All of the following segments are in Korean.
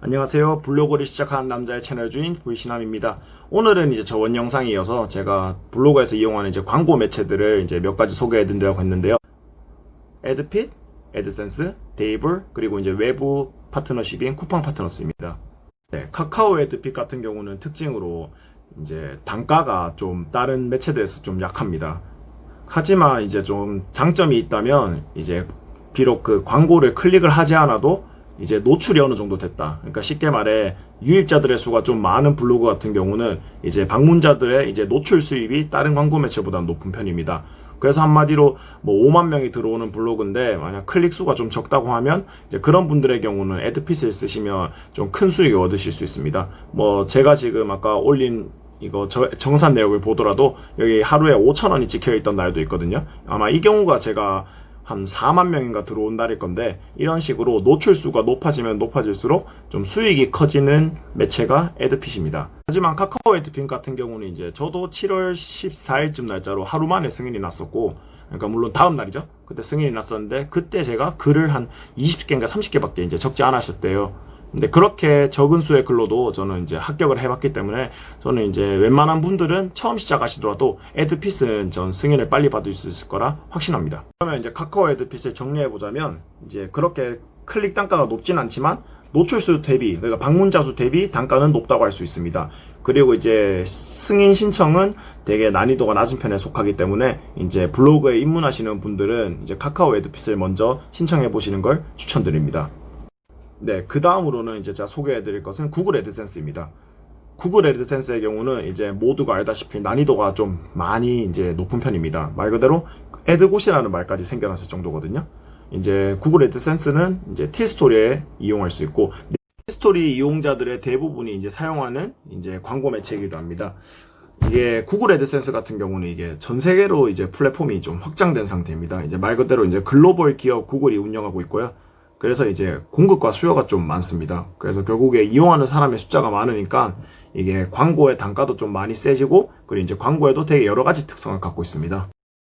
안녕하세요. 블로그를 시작한 남자의 채널 주인 불신함입니다. 오늘은 이제 저원 영상에 이어서 제가 블로그에서 이용하는 이제 광고 매체들을 이제 몇 가지 소개해 드리려고 했는데요. 에드핏, 에드센스, 데이블, 그리고 이제 외부 파트너십인 쿠팡 파트너스입니다. 네, 카카오 에드핏 같은 경우는 특징으로 이제 단가가 좀 다른 매체들에서 좀 약합니다. 하지만 이제 좀 장점이 있다면 이제 비록 그 광고를 클릭을 하지 않아도 이제 노출이 어느 정도 됐다. 그러니까 쉽게 말해 유입자들의 수가 좀 많은 블로그 같은 경우는 이제 방문자들의 이제 노출 수입이 다른 광고 매체보다 높은 편입니다. 그래서 한마디로 뭐 5만 명이 들어오는 블로그인데 만약 클릭 수가 좀 적다고 하면 이제 그런 분들의 경우는 에드핏을 쓰시면 좀 큰 수익을 얻으실 수 있습니다. 뭐 제가 지금 아까 올린 이거 정산 내역을 보더라도 여기 하루에 5천 원이 찍혀 있던 날도 있거든요. 아마 이 경우가 제가 한 4만 명인가 들어온 날일 건데 이런 식으로 노출수가 높아지면 높아질수록 좀 수익이 커지는 매체가 에드핏입니다. 하지만 카카오 에드핏 같은 경우는 이제 저도 7월 14일쯤 날짜로 하루 만에 승인이 났었고 그러니까 물론 다음 날이죠. 그때 승인이 났었는데 그때 제가 글을 한 20개인가 30개밖에 이제 적지 않았었대요. 근데 그렇게 적은 수의 글로도 저는 이제 합격을 해봤기 때문에 저는 이제 웬만한 분들은 처음 시작하시더라도 에드핏은 전 승인을 빨리 받을 수 있을 거라 확신합니다. 그러면 이제 카카오 에드핏을 정리해 보자면 이제 그렇게 클릭 단가가 높진 않지만 노출수 대비 그러니까 방문자 수 대비 단가는 높다고 할 수 있습니다. 그리고 이제 승인 신청은 되게 난이도가 낮은 편에 속하기 때문에 이제 블로그에 입문하시는 분들은 이제 카카오 에드핏을 먼저 신청해 보시는 걸 추천드립니다. 네, 그 다음으로는 이제 제가 소개해 드릴 것은 구글 애드센스입니다. 구글 애드센스의 경우는 이제 모두가 알다시피 난이도가 좀 많이 이제 높은 편입니다. 말 그대로 애드곳이라는 말까지 생겨났을 정도거든요. 이제 구글 애드센스는 이제 티스토리에 이용할 수 있고 티스토리 이용자들의 대부분이 이제 사용하는 이제 광고 매체이기도 합니다. 이게 구글 애드센스 같은 경우는 이게 전 세계로 이제 플랫폼이 좀 확장된 상태입니다. 이제 말 그대로 이제 글로벌 기업 구글이 운영하고 있고요. 그래서 이제 공급과 수요가 좀 많습니다. 그래서 결국에 이용하는 사람의 숫자가 많으니까 이게 광고의 단가도 좀 많이 세지고 그리고 이제 광고에도 되게 여러 가지 특성을 갖고 있습니다.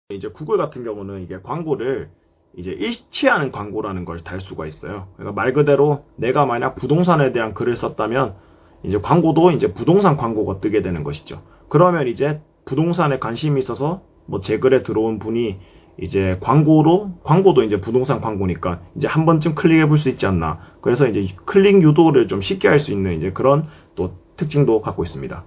이제 구글 같은 경우는 이게 광고를 이제 일치하는 광고라는 걸 달 수가 있어요. 그러니까 말 그대로 내가 만약 부동산에 대한 글을 썼다면 이제 광고도 이제 부동산 광고가 뜨게 되는 것이죠. 그러면 이제 부동산에 관심이 있어서 뭐 제 글에 들어온 분이 이제 광고로 광고도 이제 부동산 광고니까 이제 한 번쯤 클릭해 볼 수 있지 않나. 그래서 이제 클릭 유도를 좀 쉽게 할 수 있는 이제 그런 또 특징도 갖고 있습니다.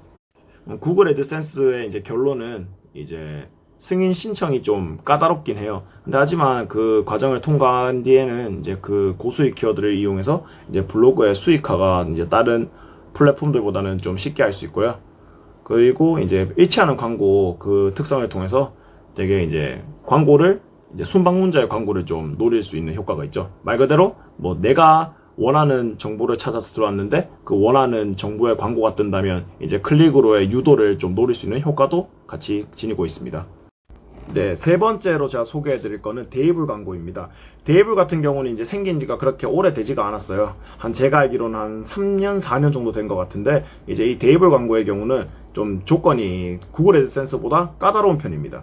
구글 애드센스의 이제 결론은 이제 승인 신청이 좀 까다롭긴 해요. 근데 하지만 그 과정을 통과한 뒤에는 이제 그 고수익 키워드를 이용해서 이제 블로그의 수익화가 이제 다른 플랫폼들보다는 좀 쉽게 할 수 있고요. 그리고 이제 일치하는 광고 그 특성을 통해서 되게 이제 광고를 이제 순방문자의 광고를 좀 노릴 수 있는 효과가 있죠. 말 그대로 뭐 내가 원하는 정보를 찾아서 들어왔는데 그 원하는 정보의 광고가 뜬다면 이제 클릭으로의 유도를 좀 노릴 수 있는 효과도 같이 지니고 있습니다. 네, 세 번째로 제가 소개해 드릴 거는 데이블 광고입니다. 데이블 같은 경우는 이제 생긴 지가 그렇게 오래 되지가 않았어요. 한 제가 알기로는 한 3년, 4년 정도 된 것 같은데 이제 이 데이블 광고의 경우는 좀 조건이 구글 애드센스보다 까다로운 편입니다.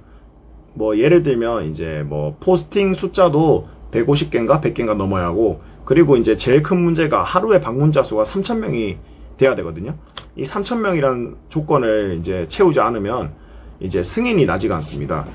뭐 예를 들면 이제 뭐 포스팅 숫자도 150개인가 100개인가 넘어야 하고 그리고 이제 제일 큰 문제가 하루에 방문자 수가 3,000명이 돼야 되거든요. 이 3,000명이란 조건을 이제 채우지 않으면 이제 승인이 나지가 않습니다.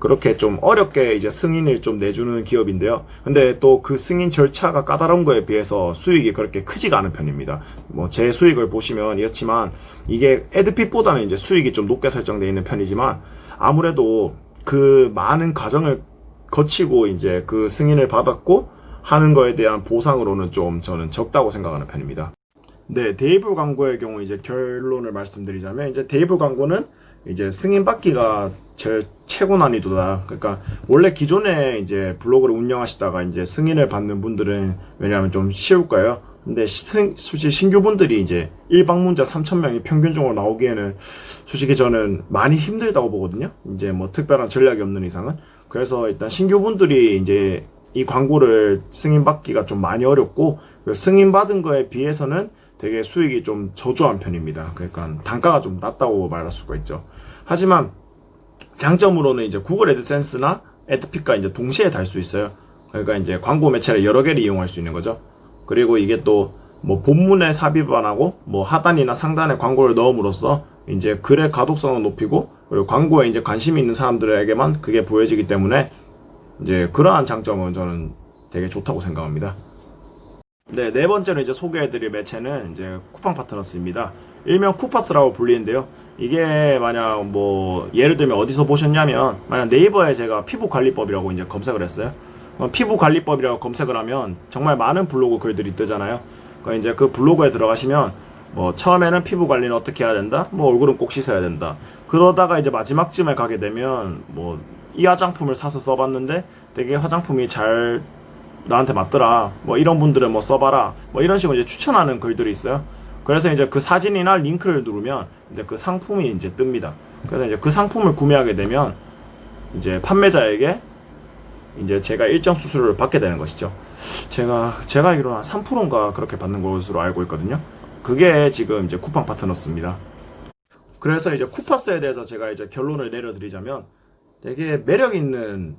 그렇게 좀 어렵게 이제 승인을 좀 내주는 기업인데요. 근데 또 그 승인 절차가 까다로운 거에 비해서 수익이 그렇게 크지가 않은 편입니다. 뭐 제 수익을 보시면 이렇지만 이게 에드핏보다는 이제 수익이 좀 높게 설정되어 있는 편이지만 아무래도 그 많은 과정을 거치고 이제 그 승인을 받았고 하는 거에 대한 보상으로는 좀 저는 적다고 생각하는 편입니다. 네, 데이블 광고의 경우 이제 결론을 말씀드리자면 이제 데이블 광고는 이제 승인 받기가 제일 최고 난이도다. 그러니까 원래 기존에 이제 블로그를 운영하시다가 이제 승인을 받는 분들은 왜냐하면 좀 쉬울 거예요. 근데 신, 솔직히 신규분들이 이제 일방문자 3,000명이 평균적으로 나오기에는 솔직히 저는 많이 힘들다고 보거든요. 이제 뭐 특별한 전략이 없는 이상은. 그래서 일단 신규분들이 이제 이 광고를 승인받기가 좀 많이 어렵고 승인받은 거에 비해서는 되게 수익이 좀 저조한 편입니다. 그러니까 단가가 좀 낮다고 말할 수가 있죠. 하지만 장점으로는 이제 구글 애드센스나 애드픽과 이제 동시에 달 수 있어요. 그러니까 이제 광고 매체를 여러 개를 이용할 수 있는 거죠. 그리고 이게 또 뭐 본문에 삽입을 하고 뭐 하단이나 상단에 광고를 넣음으로써 이제 글의 가독성을 높이고 그리고 광고에 이제 관심이 있는 사람들에게만 그게 보여지기 때문에 이제 그러한 장점은 저는 되게 좋다고 생각합니다. 네, 네 번째로 이제 소개해드릴 매체는 이제 쿠팡 파트너스입니다. 일명 쿠파스라고 불리는데요. 이게 만약 뭐 예를 들면 어디서 보셨냐면 만약 네이버에 제가 피부 관리법이라고 이제 검색을 했어요. 어, 피부 관리법이라고 검색을 하면 정말 많은 블로그 글들이 뜨잖아요. 그러니까 이제 그 블로그에 들어가시면 뭐 처음에는 피부 관리는 어떻게 해야 된다? 뭐 얼굴은 꼭 씻어야 된다. 그러다가 이제 마지막쯤에 가게 되면 뭐 이 화장품을 사서 써봤는데 되게 화장품이 잘 나한테 맞더라. 뭐 이런 분들은 뭐 써봐라. 뭐 이런 식으로 이제 추천하는 글들이 있어요. 그래서 이제 그 사진이나 링크를 누르면 이제 그 상품이 이제 뜹니다. 그래서 이제 그 상품을 구매하게 되면 이제 판매자에게 이제 제가 일정 수수료를 받게 되는 것이죠. 제가 제가 알기로 한 3%인가 그렇게 받는 것으로 알고 있거든요. 그게 지금 이제 쿠팡 파트너스입니다. 그래서 이제 쿠파스에 대해서 제가 이제 결론을 내려드리자면 되게 매력 있는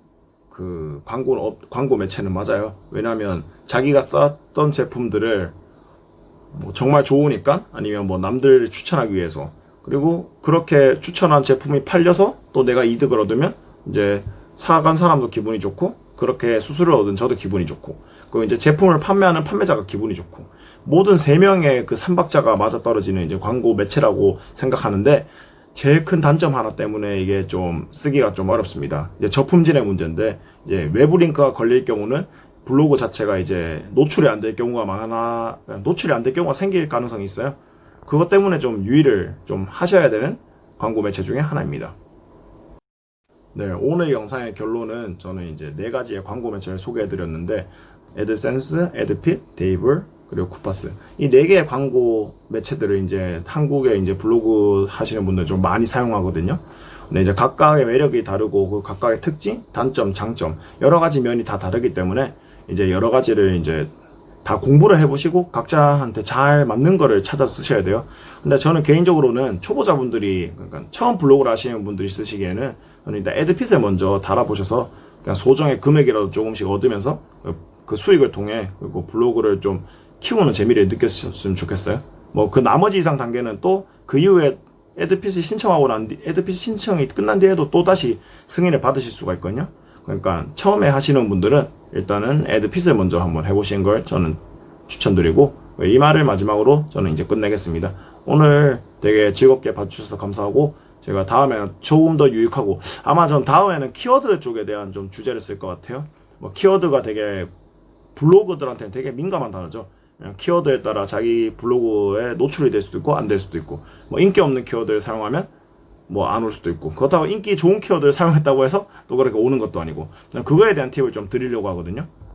그 광고 업- 광고 매체는 맞아요. 왜냐하면 자기가 썼던 제품들을 뭐 정말 좋으니까 아니면 뭐 남들 추천하기 위해서 그리고 그렇게 추천한 제품이 팔려서 또 내가 이득을 얻으면 이제 사간 사람도 기분이 좋고 그렇게 수수료를 얻은 저도 기분이 좋고 그리고 이제 제품을 판매하는 판매자가 기분이 좋고 모든 세 명의 그 삼박자가 맞아 떨어지는 이제 광고 매체라고 생각하는데 제일 큰 단점 하나 때문에 이게 좀 쓰기가 좀 어렵습니다. 이제 저품질의 문제인데 이제 외부 링크가 걸릴 경우는 블로그 자체가 이제 노출이 안 될 경우가 많아 노출이 안 될 경우가 생길 가능성이 있어요. 그것 때문에 좀 유의를 좀 하셔야 되는 광고 매체 중에 하나입니다. 네, 오늘 영상의 결론은 저는 이제 네 가지의 광고 매체를 소개해 드렸는데 에드센스, 에드핏, 데이블, 그리고 쿠파스 이 네 개의 광고 매체들을 이제 한국에 이제 블로그 하시는 분들 좀 많이 사용하거든요. 근데 이제 각각의 매력이 다르고 그 각각의 특징, 단점, 장점 여러 가지 면이 다 다르기 때문에 이제 여러 가지를 이제 다 공부를 해보시고 각자한테 잘 맞는 거를 찾아 쓰셔야 돼요. 근데 저는 개인적으로는 초보자분들이 그러니까 처음 블로그를 하시는 분들이 쓰시기에는 일단 에드핏을 먼저 달아보셔서 그냥 소정의 금액이라도 조금씩 얻으면서 그- 그 수익을 통해 그리고 블로그를 좀 키우는 재미를 느꼈으면 좋겠어요. 뭐 그 나머지 이상 단계는 또 그 이후에 에드핏을 신청하고 난 뒤, 에드핏 신청이 끝난 뒤에도 또 다시 승인을 받으실 수가 있거든요. 그러니까 처음에 하시는 분들은 일단은 에드핏을 먼저 한번 해보시는 걸 저는 추천드리고 이 말을 마지막으로 저는 이제 끝내겠습니다. 오늘 되게 즐겁게 봐주셔서 감사하고 제가 다음에는 조금 더 유익하고 아마 전 다음에는 키워드 쪽에 대한 좀 주제를 쓸 것 같아요. 뭐 키워드가 되게 블로그들한테는 되게 민감한 단어죠. 키워드에 따라 자기 블로그에 노출이 될 수도 있고 안 될 수도 있고 뭐 인기 없는 키워드를 사용하면 뭐 안 올 수도 있고 그렇다고 인기 좋은 키워드를 사용했다고 해서 또 그렇게 오는 것도 아니고 그거에 대한 팁을 좀 드리려고 하거든요.